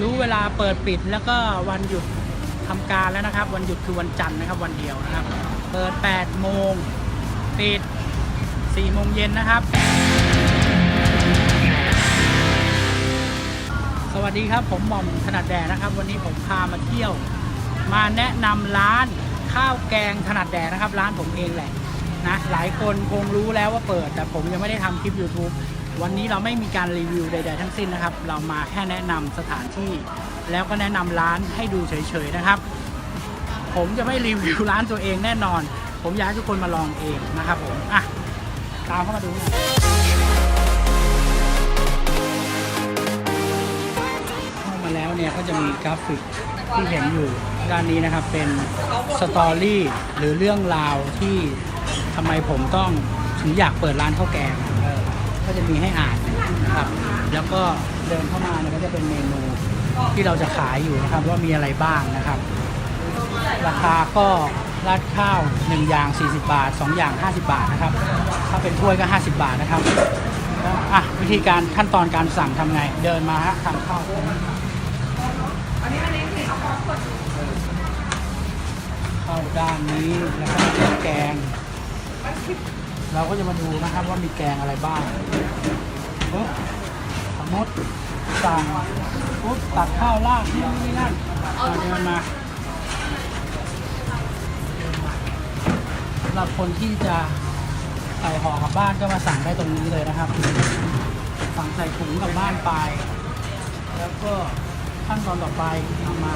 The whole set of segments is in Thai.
รู้เวลาเปิดปิดแล้วก็วันหยุดทำการแล้วนะครับ วันหยุดคือวันจันทร์นะครับ วันเดียวนะครับ เปิด 8 โมงปิด 4 โมงเย็นนะครับ สวัสดีครับผมหม่อมถนัดแดดนะครับ วันนี้ผมพามาเที่ยว มาแนะนำร้านข้าวแกงถนัดแดดนะครับ ร้านผมเองแหละนะหลายคนคงรู้แล้วว่าเปิด แต่ผมยังไม่ได้ทำคลิป YouTube วันนี้เราไม่มีการรีวิวใด ๆ ทั้งสิ้นนะครับ เรามาแค่แนะนำสถานที่ แล้วก็แนะนำร้านให้ดูเฉยๆนะครับ ผมจะไม่รีวิวร้านตัวเองแน่นอน ผมอยากให้ทุกคนมาลองเองนะครับผมอะตามเข้ามาดูเข้ามาแล้วเนี่ยก็จะมีกราฟิกที่เห็นอยู่ด้านนี้นะครับเป็นสตอรี่หรือเรื่องราวที่ทำไมผมต้องถึงอยากเปิดร้านข้าวแกง ก็จะมีให้อ่านนะครับ แล้วก็เดินเข้ามาเนี่ยก็จะเป็นเมนูที่เราจะขายอยู่นะครับว่ามีอะไรบ้างนะครับ ราคาก็ราดข้าว 1 อย่าง 40 บาท 2 อย่าง 50 บาทนะครับ ถ้าเป็นถ้วยก็ 50 บาทนะครับอะวิธีการขั้นตอนการสั่งทำไง เดินมาฮะทำข้าวเข้าด้านนี้แล้วก็แกง เราก็จะมาดูนะครับว่ามีแกงอะไรบ้างปุ๊บสมมติสั่งปุ๊บตักข้าวราดนี่นี่นั่นอะเดินมาสำหรับคนที่จะใส่ห่อกลับบ้านก็มาสั่งได้ตรงนี้เลยนะครับสั่งใส่ถุงกลับบ้านไป แล้วก็ขั้นตอนต่อไปนำมา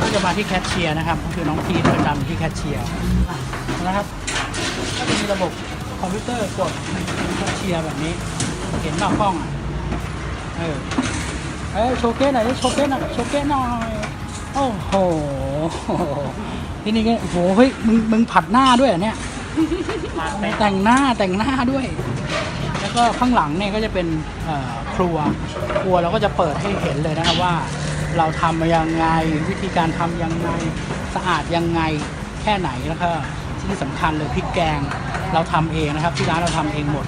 ก็จะมาที่แคชเชียร์นะครับก็คือน้องพีทประจำที่แคชเชียร์นะครับ ก็จะมีระบบคอมพิวเตอร์กดแชเชียร์แบบนี้ เห็นเปล่ากล้องอะ เออ เอ้โชว์เก้หน่อยโชว์เก้หน่อยโชว์เก้หน่อย โอ้โห ที่นี่ก็โอ้โหเฮ้ย มึง มึงผัดหน้าด้วยเหรอเนี่ย แต่งหน้าแต่งหน้าด้วย แล้วก็ข้างหลังเนี่ยก็จะเป็นครัว ครัวเราก็จะเปิดให้เห็นเลยนะครับว่า เราทำมายังไง วิธีการทำยังไง สะอาดยังไง แค่ไหนแล้วก็ ที่สำคัญเลยพริกแกงเราทำเองนะครับ ที่ร้านเราทำเองหมด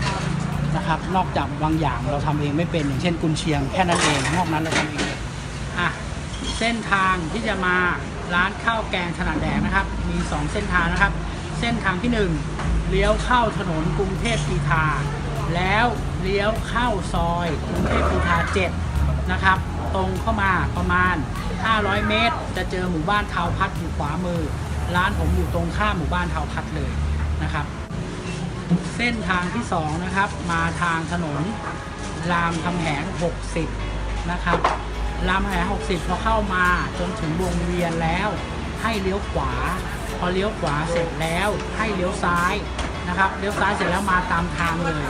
นะครับ นอกจากบางอย่างเราทำเองไม่เป็นอย่างเช่นกุนเชียงแค่นั้นเอง นอกนั้นเราทำเองอะเส้นทางที่จะมาร้านข้าวแกงถนัดแดงนะครับ มี 2 เส้นทางนะครับ เส้นทางที่ 1 เลี้ยวเข้าถนนกรุงเทพกีทาแล้วเลี้ยวเข้าซอยกรุงเทพกีทา7นะครับ ตรงเข้ามาประมาณ 500 เมตร จะเจอหมู่บ้านเทาพัดอยู่ขวามือ ร้านผมอยู่ตรงข้ามหมู่บ้านเทาพัดเลยนะครับ เส้นทางที่ 2 นะครับ มาทางถนนรามคำแหง 60 นะครับรามคำแหง 60 พอเข้ามาจนถึงวงเวียนแล้ว ให้เลี้ยวขวา พอเลี้ยวขวาเสร็จแล้วให้เลี้ยวซ้ายนะครับเลี้ยวซ้ายเสร็จแล้วมาตามทางเลย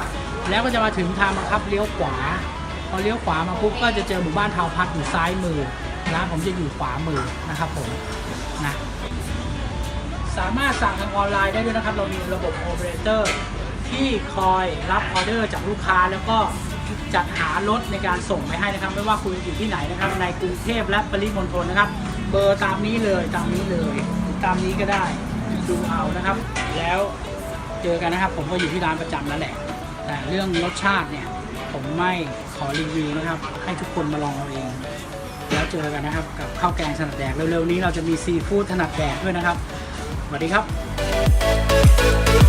แล้วก็จะมาถึงทางบังคับเลี้ยวขวา พอเลี้ยวขวามาปุ๊บก็จะเจอหมู่บ้านเทาพัดอยู่ซ้ายมือร้านผมจะอยู่ขวามือนะครับผมนะ สามารถสั่งทางออนไลน์ได้ด้วยนะครับ เรามีระบบโอเปอเรเตอร์ที่คอยรับออเดอร์จากลูกค้าแล้วก็จัดหารถในการส่งไปให้นะครับ ไม่ว่าคุณอยู่ที่ไหนนะครับ ในกรุงเทพและปริมณฑลนะครับ เบอร์ตามนี้เลยตามนี้เลยตามนี้ก็ได้ดูเอานะครับ แล้วเจอกันนะครับ ผมก็อยู่ที่ร้านประจำแล้วแหละ แต่เรื่องรสชาติเนี่ย ผมไม่ขอรีวิวนะครับ ให้ทุกคนมาลองเอาเอง แล้วเจอกันนะครับ กับข้าวแกงถนัดแดกเร็วๆนี้เราจะมีซีฟู้ดถนัดแดกด้วยนะครับ สวัสดีครับ